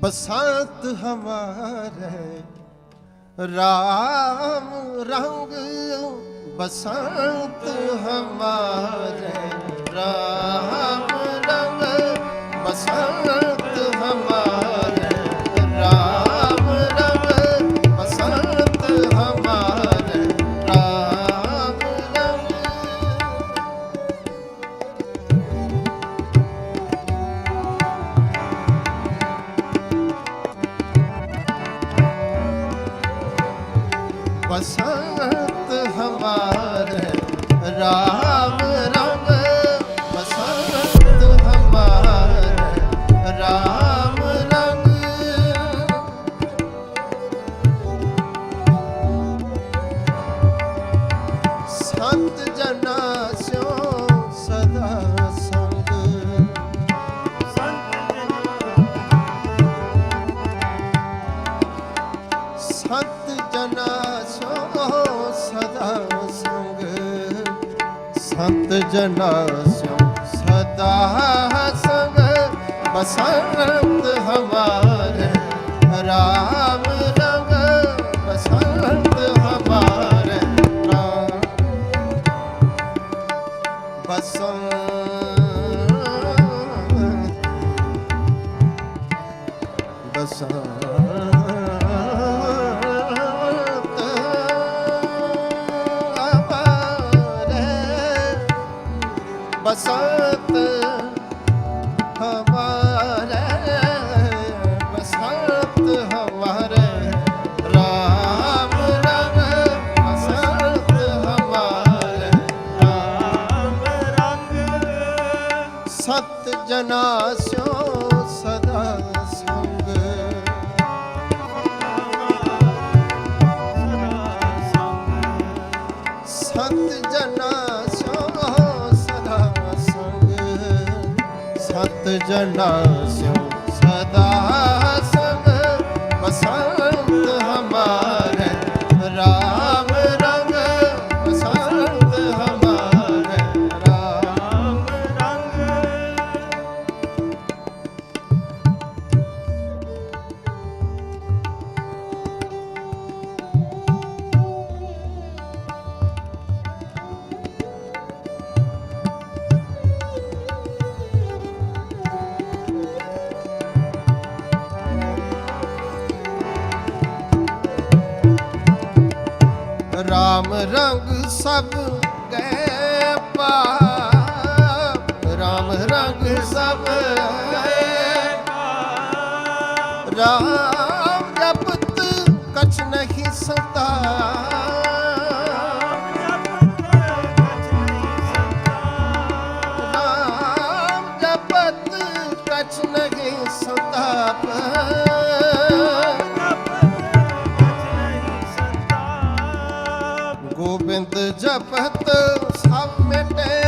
ਬਸੰਤ ਹਮਾਰੇ। ਰਾਮ ਰੰਗ ਬਸੰਤ ਹਮਾਰੇ। ਰਾਮ ਰੰਗ ਬਸੰਤ was her. ਸੰਤ ਜਨਾ ਸੋ ਸਦਾ ਸੰਗ ਬਸੰਤ ਹਮਾਰੇ। ਰਾਮ ਰੰਗ ਬਸੰਤ ਹਮਾਰੇ। ਰਾਮ ਬਸੰਤ। ਬਸੰਤ। ਸਤ ਜਨਾ ਸਿਓ ਸਦਾ ਸੰਗ। ਸਤ ਜਨਾ ਸਿਓ ਸਦਾ ਸੰਗ। ਸਤ ਜਨਾ ਸਭ ਗਏ ਪਾਪ। ਰਾਮ ਰੰਗ ਸਭ ਗਏ ਰਾਮ ਜਪਤ ਕਛ ਨਹੀਂ ਸਤਾ ਗੋਬਿੰਦ ਜਪਤ ਸਭ ਮਿਟੇ।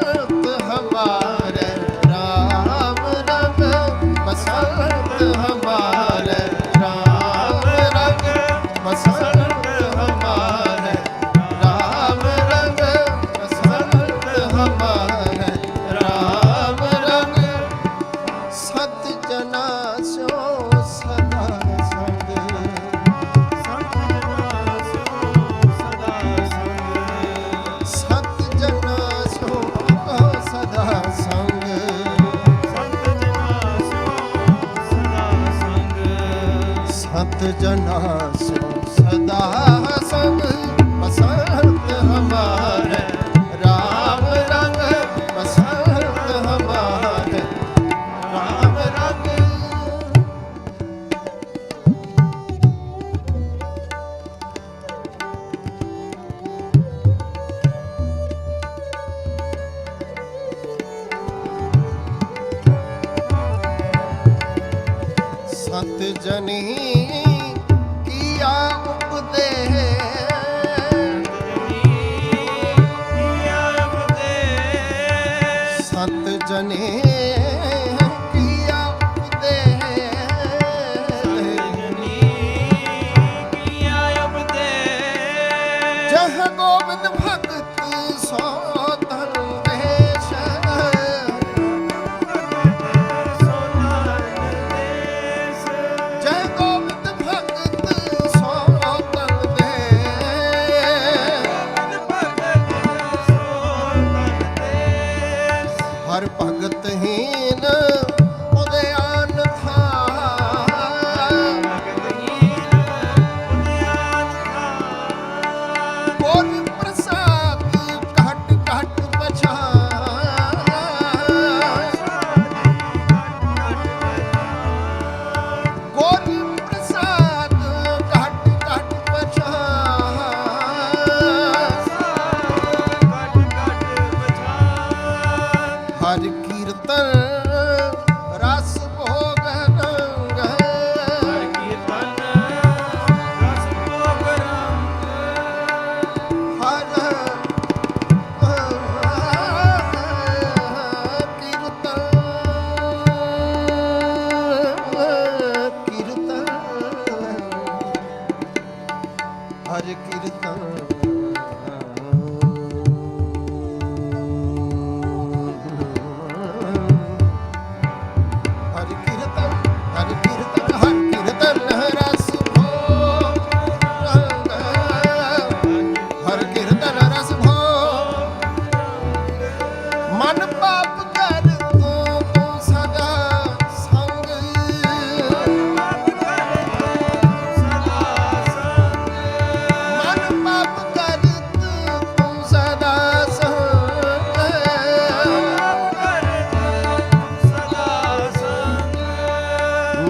ਸੰਤ ਸਦਾ ਸਭ ਬਸੰਤ ਹਮਾਰੇ। ਰਾਮ ਰੰਗ ਬਸੰਤ ਰਾਮ ਰੰਗ। ਸਤ ਜਨੀ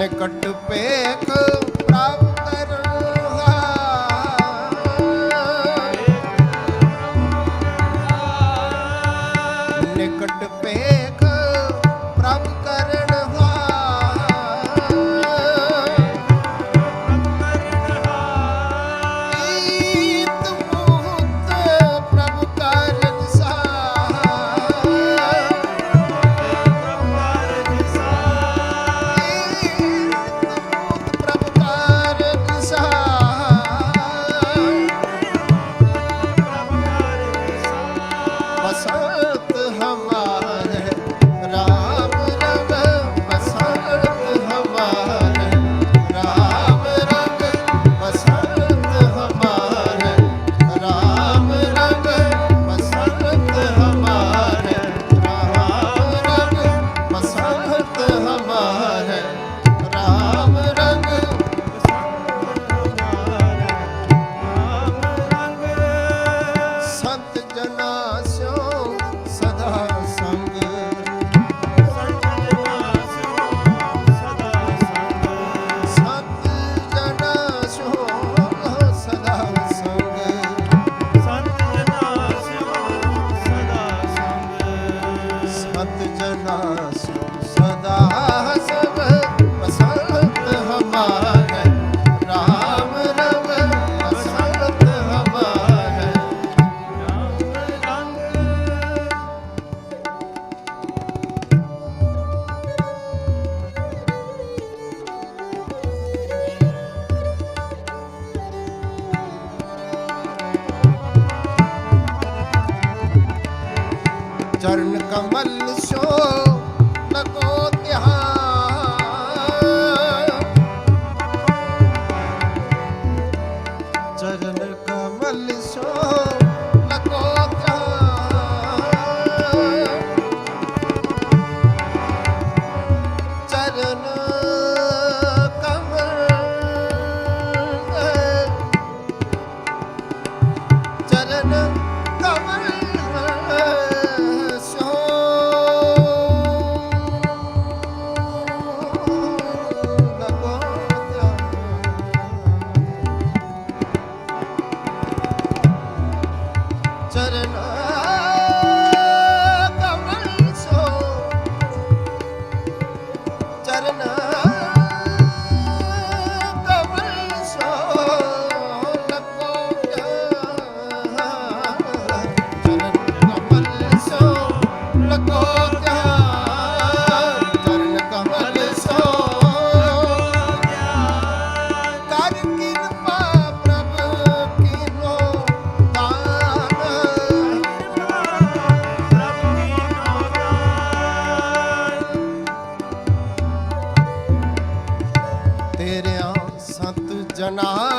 ਨਿਕਟ ਪੇਖ ਚਰਨ ਕਮਲ ਸੋ ਲਗੋ ਜਨਾ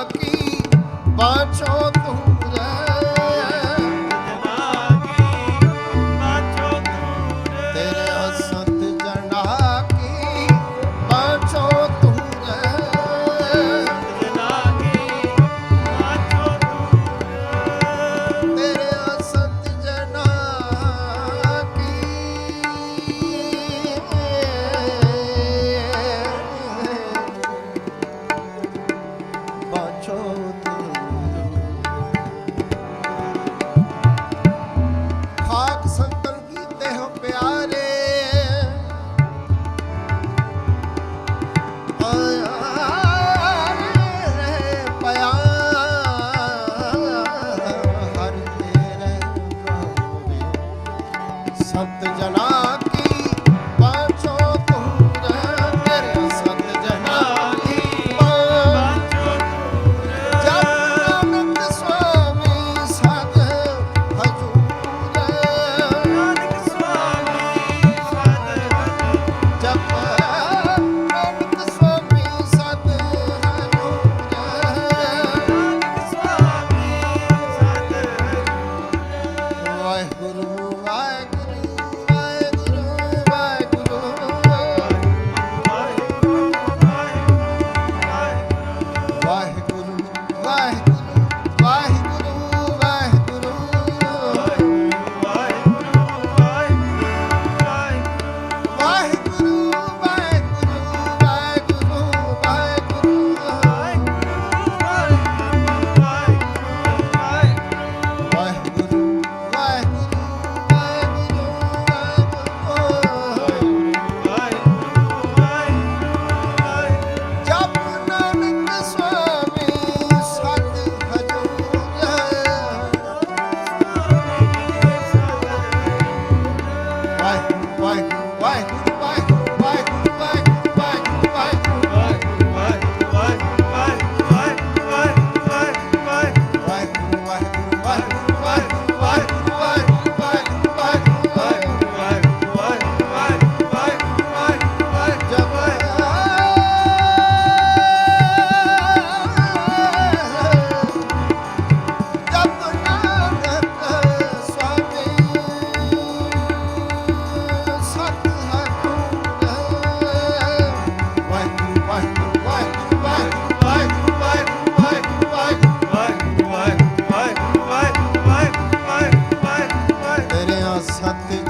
graça tem.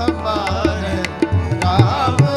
हमारे राम